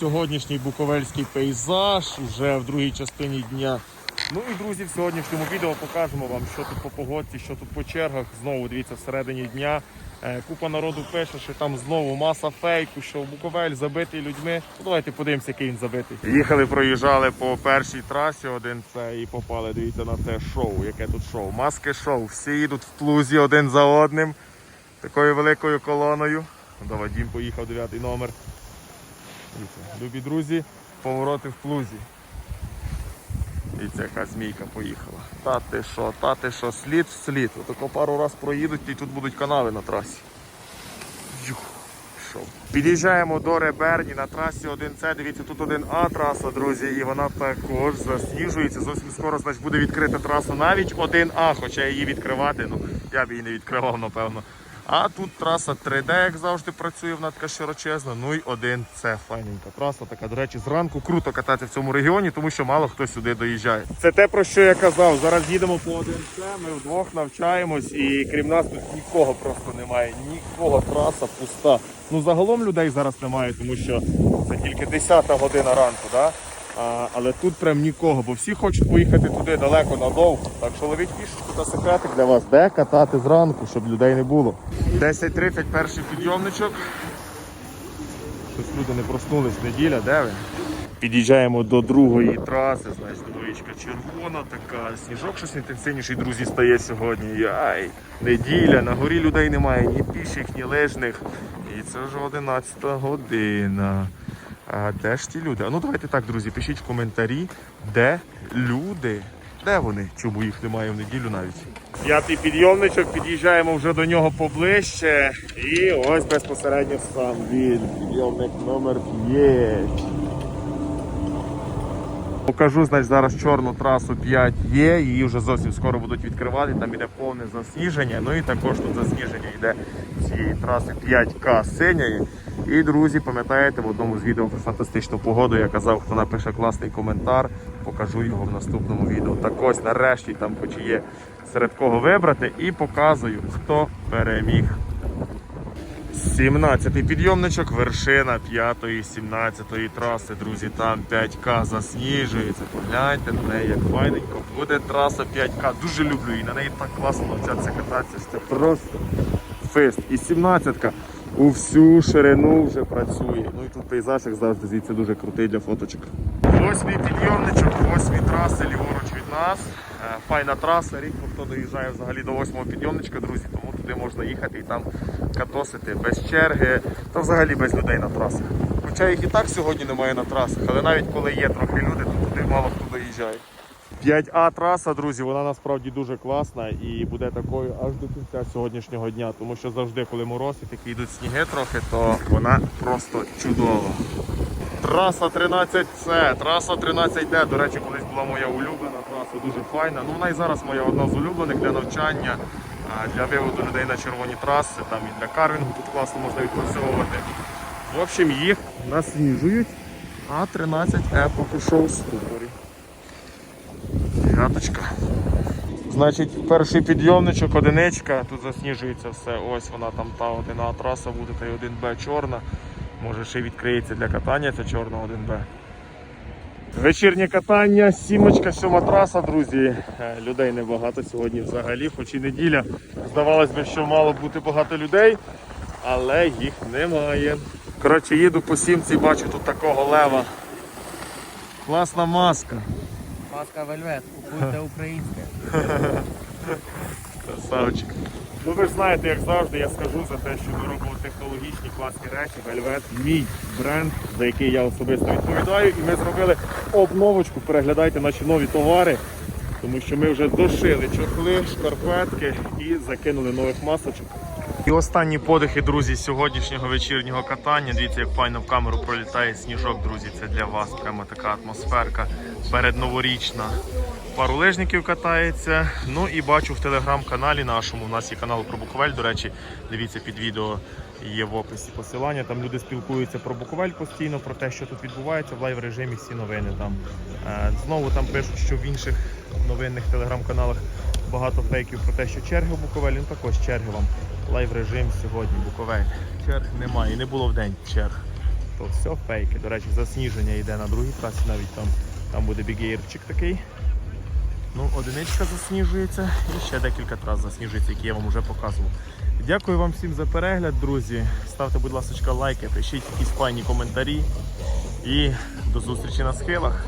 Сьогоднішній буковельський пейзаж вже в другій частині дня. Ну і друзі, в сьогоднішньому відео покажемо вам, що тут по погодці, що тут по чергах. Знову дивіться, всередині дня. Е, Купа народу пише, що там знову маса фейку, що Буковель забитий людьми. Ну, давайте подивимося, який він забитий. Їхали, проїжджали по першій трасі один це і попали. Дивіться на це шоу. Яке тут шоу? Маски шоу. Всі їдуть в плузі один за одним. Такою великою колоною. До Вадім поїхав дев'ятий номер. Любі друзі, повороти в плузі. Дивіться, яка змійка поїхала. Та ти що, та ти що, слід в слід. Отако пару раз проїдуть і тут будуть канави на трасі. Юх, пішов. Під'їжджаємо до Реберні на трасі 1С. Дивіться, тут 1А траса, друзі, і вона також засніжується. Зовсім скоро значить, буде відкрита траса навіть 1А, хоча її відкривати, ну я б її не відкривав, напевно. А тут траса 3D, як завжди, працює, вона така широчезна. Ну і 1С файненька. Траса така, до речі, зранку круто кататися в цьому регіоні, тому що мало хто сюди доїжджає. Це те, про що я казав. Зараз їдемо по 1С, ми вдвох навчаємось, і крім нас тут нікого просто немає. Нікого траса пуста. Ну загалом людей зараз немає, тому що це тільки 10 година ранку. Да? А, але тут прям нікого, бо всі хочуть поїхати туди далеко надовго. Так що ловіть фішечку та секретик для вас, де катати зранку, щоб людей не було. 10.30 перший підйомничок. Щось люди не проснулись, неділя, де ви? Під'їжджаємо до другої траси, значить, двоєчка червона така, сніжок щось інтенсивніший, друзі, стає сьогодні. Яй, неділя, на горі людей немає, ні піших, ні лежних. І це вже 11 година. А де ж ті люди? А ну давайте так, друзі, пишіть в коментарі, де люди. Де вони? Чому їх немає в неділю навіть? П'ятий підйомничок, під'їжджаємо вже до нього поближче. І ось безпосередньо сам він. Підйомник номер 5. Покажу, значить, зараз чорну трасу 5 є, її вже зовсім скоро будуть відкривати, там іде повне засніження. Ну і також тут засніження йде цієї траси 5К синьої. І, друзі, пам'ятаєте, в одному з відео про фантастичну погоду я казав, хто напише класний коментар, покажу його в наступному відео. Так ось нарешті там хоч є серед кого вибрати і показую, хто переміг. 17-й підйомничок, вершина 5-ї, 17-ї траси, друзі, там 5К засніжується. Погляньте на неї, як файненько. Буде траса 5К. Дуже люблю її, на неї так класно навчатися кататися. Це просто фест. І 17-ка у всю ширину вже працює. Ну і тут пейзаж, як завжди, звідси дуже крутий для фоточок. Восьмий підйомничок, восьмі траси ліворуч від нас. Е, Файна траса, рідко хто доїжджає взагалі до восьмого підйомничка, друзі, тому туди можна їхати і там катосити без черги, та взагалі без людей на трасах. Хоча їх і так сьогодні немає на трасах, але навіть коли є трохи люди, то туди мало хто доїжджає. 5А траса, друзі, вона насправді дуже класна і буде такою аж до кінця сьогоднішнього дня, тому що завжди, коли мороз і такі йдуть сніги трохи, то вона просто чудова. Траса 13С, траса 13Д, до речі, колись була моя улюблена траса, дуже файна. Ну вона і зараз моя одна з улюблених для навчання, для виводу людей на червоні траси, там і для карвінгу тут класно можна відпрацьовувати. В общем, їх насліджують, а 13Е поки що у ступорі. Дев'яточка. Значить, перший підйомничок, одиничка, тут засніжується все. Ось вона там та одина траса буде, та й 1Б чорна. Може ще відкриється для катання ця чорна 1Б. Вечірнє катання, сімочка, сьома траса, друзі. Е, Людей небагато сьогодні взагалі, хоч і неділя. Здавалось би, що мало бути багато людей, але їх немає. Коротше, їду по сімці, бачу тут такого лева. Класна маска. Маска Вельвет, купуйте українське. Красавчик. Ну ви ж знаєте, як завжди, я скажу за те, що ми робимо технологічні класні речі. Вельвет мій бренд, за який я особисто відповідаю. І ми зробили обновочку. Переглядайте наші нові товари, тому що ми вже дошили чохли, шкарпетки і закинули нових масочок. І останні подихи, друзі, сьогоднішнього вечірнього катання. Дивіться, як файно в камеру пролітає сніжок, друзі. Це для вас прямо така атмосферка передноворічна. Пару лижників катається. Ну і бачу в телеграм-каналі нашому. У нас є канал про Буковель. До речі, дивіться під відео. Є в описі посилання. Там люди спілкуються про Буковель постійно, про те, що тут відбувається в лайв режимі. Всі новини там. Е, Знову там пишуть, що в інших новинних телеграм-каналах багато фейків про те, що черги в Буковель. Ну також черги вам. Лайв режим сьогодні. Буковель. Черг немає. І не було в день черг. то все фейки. До речі, засніження йде на другій трасі, навіть там, там буде бігейрчик такий. Ну, одиничка засніжується і ще декілька трас засніжується, які я вам вже показував. Дякую вам всім за перегляд, друзі. Ставте, будь ласка, лайки, пишіть якісь файні коментарі. І до зустрічі на схилах.